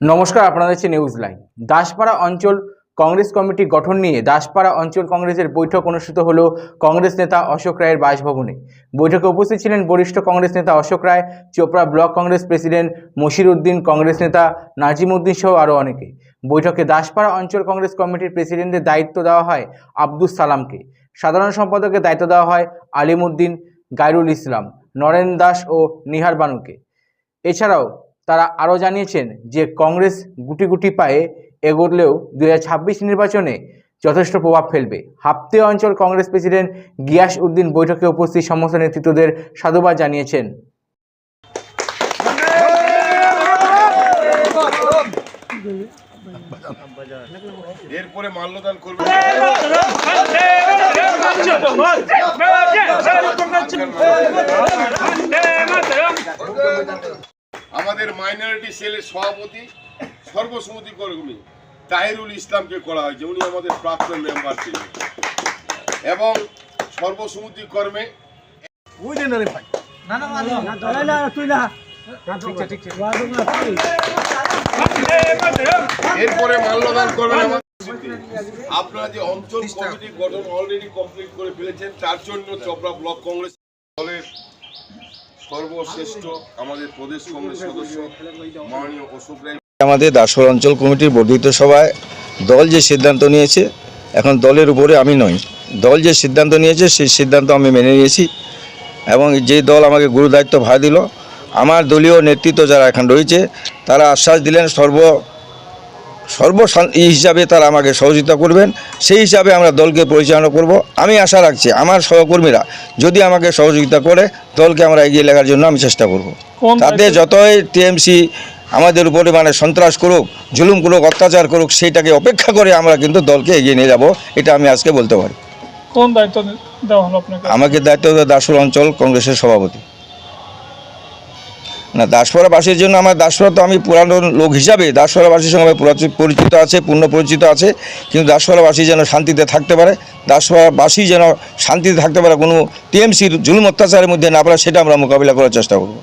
নমস্কার আপনাদের দেখছেন নিউজ লাইন দাসপাড়া অঞ্চল কংগ্রেস কমিটি গঠন নিয়ে দাসপাড়া অঞ্চল কংগ্রেসের বৈঠক অনুষ্ঠিত হল কংগ্রেস নেতা অশোক রায়ের বাসভবনে। বৈঠকে উপস্থিত ছিলেন বরিষ্ঠ কংগ্রেস নেতা অশোক রায়, চোপড়া ব্লক কংগ্রেস প্রেসিডেন্ট মশির উদ্দিন কংগ্রেস নেতা নাজিম উদ্দিন সহ আরও অনেকে। বৈঠকে দাসপাড়া অঞ্চল কংগ্রেস কমিটির প্রেসিডেন্টের দায়িত্ব দেওয়া হয় আব্দুস সালামকে। সাধারণ সম্পাদকের দায়িত্ব দেওয়া হয় আলিম উদ্দিন গাইরুল ইসলাম, নরেন দাস ও নিহার বানুকে। এছাড়াও তারা আরও জানিয়েছেন যে কংগ্রেস গুটি গুটি পায়ে এগোলেও দুই হাজার ছাব্বিশ নির্বাচনে যথেষ্ট প্রভাব ফেলবে হাপ্তে অঞ্চল কংগ্রেস প্রেসিডেন্ট গিয়াস উদ্দিন বৈঠকে উপস্থিত সমস্ত নেতৃত্বদের সাধুবাদ জানিয়েছেন এরপরে মাল্যদান করবে আমাদের মাইনরিটি সেলের সভাপতি সর্বসম্মতি কর্মী তাহিরুল ইসলামকে করা হয়েছে। উনি আমাদের প্রাক্তন মেম্বার ছিলেন। এবং সর্বসম্মতি কর্মে এরপরে মাল্যদান করবেন আমাদের আপনারা যে অঞ্চল কমিটি গঠন অলরেডি কমপ্লিট করে ফেলেছেন তার জন্য চপড়া ব্লক কংগ্রেস দলের সর্বশ্রেষ্ঠ আমাদের প্রদেশ কংগ্রেস সদস্য মাননীয় অশোক রায়। আমাদের দাসর অঞ্চল কমিটির বর্ধিত সভায় দল যে সিদ্ধান্ত নিয়েছে, এখন দলের উপরে আমি নই। দল যে সিদ্ধান্ত নিয়েছে, সেই সিদ্ধান্ত আমি মেনে নিয়েছি এবং যে দল আমাকে গুরু দায়িত্ব ভার দিল, আমার দলীয় নেতৃত্ব যারা এখন রয়েছে, তারা আশ্বাস দিলেন সর্ব সর্ব ই হিসাবে তারা আমাকে সহযোগিতা করবেন। সেই হিসাবে আমরা দলকে পরিচালনা করব। আমি আশা রাখছি আমার সহকর্মীরা যদি আমাকে সহযোগিতা করে দলকে আমরা এগিয়ে লেখার জন্য আমি চেষ্টা করব। তাতে যতই টিএমসি আমাদের উপরে মানে সন্ত্রাস করুক জুলুম করুক অত্যাচার করুক সেইটাকে অপেক্ষা করে আমরা কিন্তু দলকে এগিয়ে নিয়ে যাব এটা আমি আজকে বলতে পারি। কোন দায়িত্ব দেওয়া হলো আপনাকে? আমাকে দায়িত্ব দেয় দাসপুর অঞ্চল কংগ্রেসের সভাপতি। না দাসপুরাবাসীর জন্য আমার দাসপাড়া তো আমি পুরানো লোক হিসাবে দাসপুরাবাসীর সঙ্গে পরিচিত আছে, পূর্ণ পরিচিত আছে, কিন্তু দাসপুরাবাসী যেন শান্তিতে থাকতে পারে দাসপুরাবাসী যেন শান্তিতে থাকতে পারে, কোনো টিএমসির জুলুম অত্যাচারের মধ্যে না পারে সেটা আমরা মোকাবিলা করার চেষ্টা করব।